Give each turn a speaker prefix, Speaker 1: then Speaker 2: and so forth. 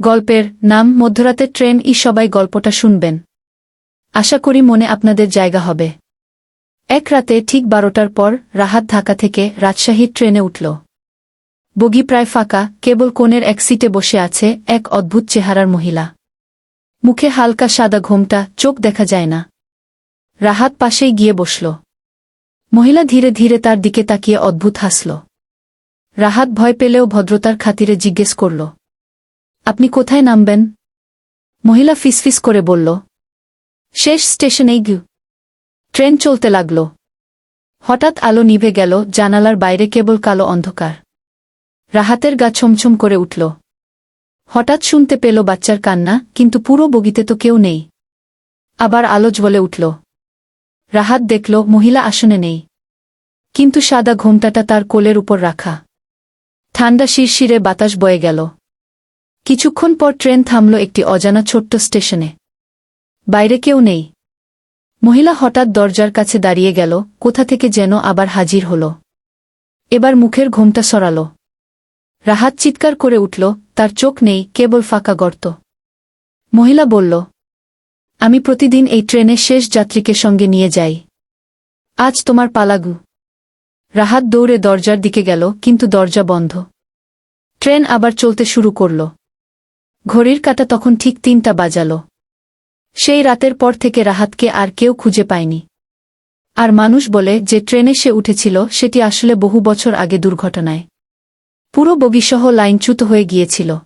Speaker 1: গল্পের নাম মধ্যরাতের ট্রেন, ই সবাই গল্পটা শুনবেন। আশা করি মনে আপনাদের জায়গা হবে। এক রাতে ঠিক বারোটার পর রাহাত ঢাকা থেকে রাজশাহীর ট্রেনে উঠল। বগি প্রায় ফাঁকা, কেবল কোণের এক সিটে বসে আছে এক অদ্ভুত চেহারার মহিলা। মুখে হালকা সাদা ঘোমটা, চোখ দেখা যায় না। রাহাত পাশেই গিয়ে বসল। মহিলা ধীরে ধীরে তার দিকে তাকিয়ে অদ্ভুত হাসল। রাহাত ভয় পেলেও ভদ্রতার খাতিরে জিজ্ঞেস করল আপনি কোথায় নামবেন? মহিলা ফিসফিস করে বলল। শেষ স্টেশনেই গু ট্রেন চলতে লাগল। হঠাৎ আলো নিভে গেল, জানালার বাইরে কেবল কালো অন্ধকার। রাহাতের গা ছমছম করে উঠল। হঠাৎ শুনতে পেল বাচ্চার কান্না, কিন্তু পুরো বগিতে তো কেউ নেই। আবার আলো জ্বলে উঠল। রাহাত দেখল, মহিলা আসনে নেই। কিন্তু সাদা ঘোমটাটা তার কোলের উপর রাখা। ঠান্ডা শিরশিরে বাতাস বয়ে গেল। কিছুক্ষণ পর ট্রেন থামল একটি অজানা ছোট্ট স্টেশনে। বাইরে কেউ নেই। মহিলা হঠাৎ দরজার কাছে দাঁড়িয়ে গেল, কোথা থেকে যেন আবার হাজির হল। এবার মুখের ঘোমটা সরাল। রাহাত চিৎকার করে উঠল, তার চোখ নেই, কেবল ফাঁকা গর্ত। মহিলা বলল, আমি প্রতিদিন এই ট্রেনের শেষ যাত্রীকে সঙ্গে নিয়ে যাই। আজ তোমার পালাগু। রাহাত দৌড়ে দরজার দিকে গেল, কিন্তু দরজা বন্ধ। ট্রেন আবার চলতে শুরু করল। ঘড়ির কাটা তখন ঠিক তিনটা বাজাল। সেই রাতের পর থেকে রাহাতকে আর কেউ খুঁজে পায়নি। আর মানুষ বলে, যে ট্রেনে সে উঠেছিল, সেটি আসলে বহু বছর আগে দুর্ঘটনায়। পুরো বগিসহ লাইনচ্যুত হয়ে গিয়েছিল।